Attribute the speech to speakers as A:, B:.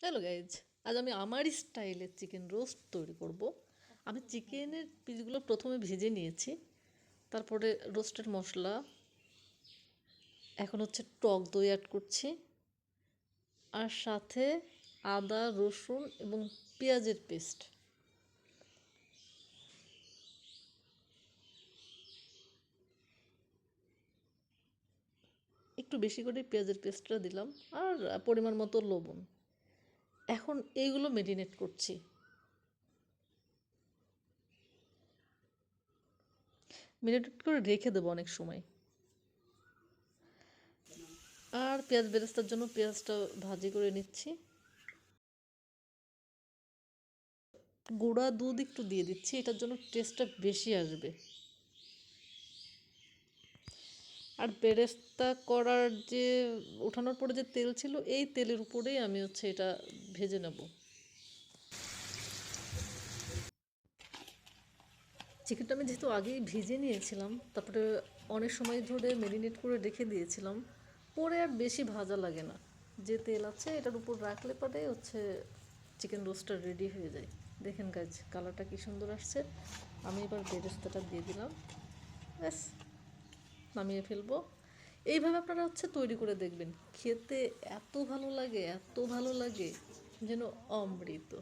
A: Hello guys আজ আমি আমারই স্টাইলের চিকেন রোস্ট তৈরি করব। আমি চিকেনের পিসগুলো প্রথমে ভেজে নিয়েছি। তারপরে রোস্টের মশলা। এখন হচ্ছে টক দই অ্যাড করছি। আর সাথে আদা, রসুন এবং পেঁয়াজের পেস্ট একটু বেশি করে পেঁয়াজের পেস্টটা দিলাম। আর পরিমাণ মতো লবণ। এখন এইগুলো মেরিনেট করছি। মেরিনেট করে রেখে দেবো অনেক সময়। আর পেঁয়াজ বেরেস্তার জন্য পেঁয়াজটা ভাজি করে নিচ্ছি। গুঁড়া দুধ একটু দিয়ে দিচ্ছি, এটার জন্য টেস্টটা বেশি আসবে। আর বেরেস্তা করার যে ওঠানোর পরে যে তেল ছিল, এই তেলের উপরেই আমি হচ্ছে এটা ভেজে নেব। চিকেনটা আমি যেহেতু আগেই ভেজে নিয়েছিলাম, তারপরে অনেক সময় ধরে ম্যারিনেট করে রেখে দিয়েছিলাম, পরে আর বেশি ভাজা লাগে না। যে তেল আছে, এটার উপর রাখলে পরে হচ্ছে চিকেন রোস্টটা রেডি হয়ে যায়। দেখেন গাছ কালারটা কি সুন্দর আসছে। আমি এবার বেরেস্তাটা দিয়ে দিলাম। ব্যাস। নামিয়ে ফেলব। এইভাবে আপনারা হচ্ছে তৈরি করে দেখবেন। খেতে এত ভালো লাগে, এত ভালো লাগে যেন অমৃত।